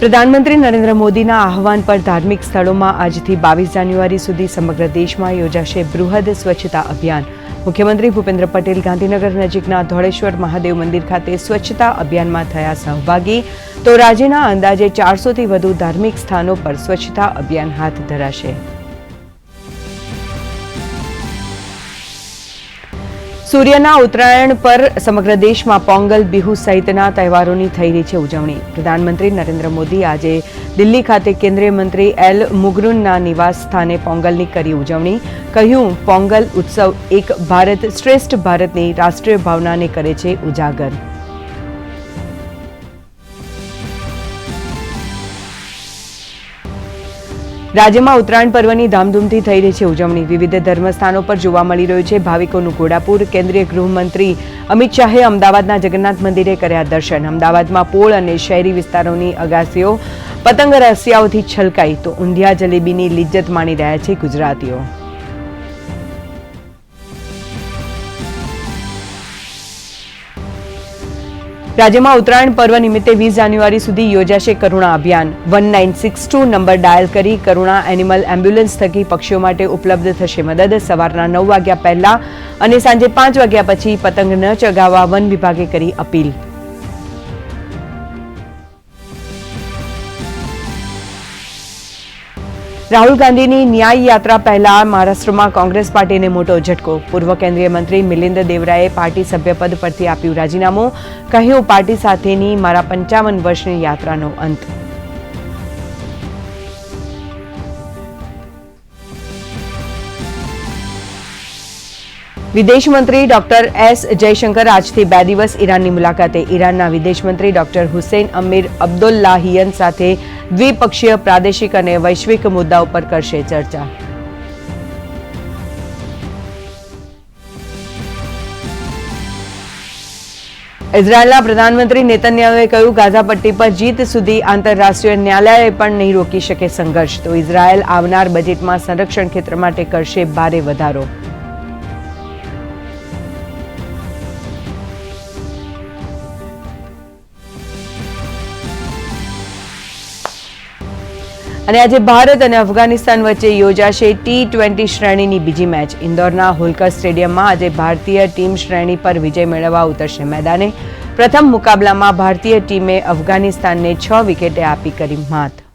પ્રધાનમંત્રી નરેન્દ્ર મોદીના આહવાન પર ધાર્મિક સ્થળોમાં આજથી બાવીસ જાન્યુઆરી સુધી સમગ્ર દેશમાં યોજાશે બૃહદ સ્વચ્છતા અભિયાન. મુખ્યમંત્રી ભૂપેન્દ્ર પટેલ ગાંધીનગર નજીકના ધોળેશ્વર મહાદેવ મંદિર ખાતે સ્વચ્છતા અભિયાનમાં થયા સહભાગી. તો રાજ્યના અંદાજે ચારસોથી વધુ ધાર્મિક સ્થાનો પર સ્વચ્છતા અભિયાન હાથ ધરાશે. સૂર્યના ઉત્તરાયણ પર સમગ્ર દેશમાં પોંગલ, બિહુ સહિતના તહેવારોની થઈ રહી છે ઉજવણી. પ્રધાનમંત્રી નરેન્દ્ર મોદી આજે દિલ્હી ખાતે કેન્દ્રીય મંત્રી એલ મુગરુનના નિવાસ સ્થાને પોંગલની કરી ઉજવણી. કહ્યું, પોંગલ ઉત્સવ એક ભારત શ્રેષ્ઠ ભારતની રાષ્ટ્રીય ભાવનાને કરે છે ઉજાગર. રાજ્યમાં ઉત્તરાયણ પર્વની ધામધૂમથી થઈ રહી છે ઉજવણી. વિવિધ ધર્મસ્થાનો પર જોવા મળી રહ્યું છે. ભાવિકોનું ઘોડાપુર, કેન્દ્રીય ગૃહમંત્રી અમિત શાહે અમદાવાદના જગન્નાથ મંદિરે કર્યા દર્શન. અમદાવાદમાં પોળ અને શહેરી વિસ્તારોની અગાસીઓ પતંગ રસિયાઓથી છલકાઈ. તો ઊંધિયા જલેબીની લિજ્જત માણી રહ્યા છે ગુજરાતીઓ. રાજ્યમાં ઉત્તરાયણ પર્વ નિમિત્તે વીસ જાન્યુઆરી સુધી યોજાશે કરુણા અભિયાન. One nine six two number dial કરી કરુણા એનિમલ એમ્બ્યુલન્સ થકી પક્ષીઓ માટે ઉપલબ્ધ થશે મદદ. સવારના નવ વાગ્યા પહેલા અને સાંજે પાંચ વાગ્યા પછી પતંગ ન ચગાવવા વન વિભાગે કરી અપીલ. રાહુલ ગાંધીની ન્યાય યાત્રા પહેલા મહારાષ્ટ્રમાં કોંગ્રેસ પાર્ટીને મોટો ઝટકો. પૂર્વ કેન્દ્રીય મંત્રી મિલિંદ દેવરાએ પાર્ટી સભ્યપદ પરથી આપ્યું રાજીનામું. કહ્યું, પાર્ટી સાથેની મારા પંચાવન વર્ષની યાત્રાનો અંત. વિદેશ મંત્રી ડોક્ટર એસ જયશંકર આજથી બે દિવસ ઈરાનની મુલાકાતે. ઈરાનના વિદેશમંત્રી ડોક્ટર હુસેન અમીર અબ્દુલ્લાહિયન સાથે દ્વિપક્ષીય, પ્રાદેશિક અને વૈશ્વિક મુદ્દાઓ પર કરશે ચર્ચા. ઇઝરાયેલના પ્રધાનમંત્રી નેતન્યાહુએ કહ્યું, ગાઝા પટ્ટી પર જીત સુધી આંતરરાષ્ટ્રીય ન્યાયાલય પણ નહીં રોકી શકે સંઘર્ષ. તો ઇઝરાયેલ આવનાર બજેટમાં સંરક્ષણ ક્ષેત્ર માટે કરશે ભારે વધારો. અને આજે ભારત અને અફઘાનિસ્તાન વચ્ચે યોજાશે ટી ટ્વેન્ટી શ્રેણીની બીજી મેચ. ઇન્દોરના હોલકર સ્ટેડિયમમાં આજે ભારતીય ટીમ શ્રેણી પર વિજય મેળવવા ઉતરશે મેદાને. પ્રથમ મુકાબલામાં ભારતીય ટીમે અફઘાનિસ્તાનને છ વિકેટે આપી કરી માત.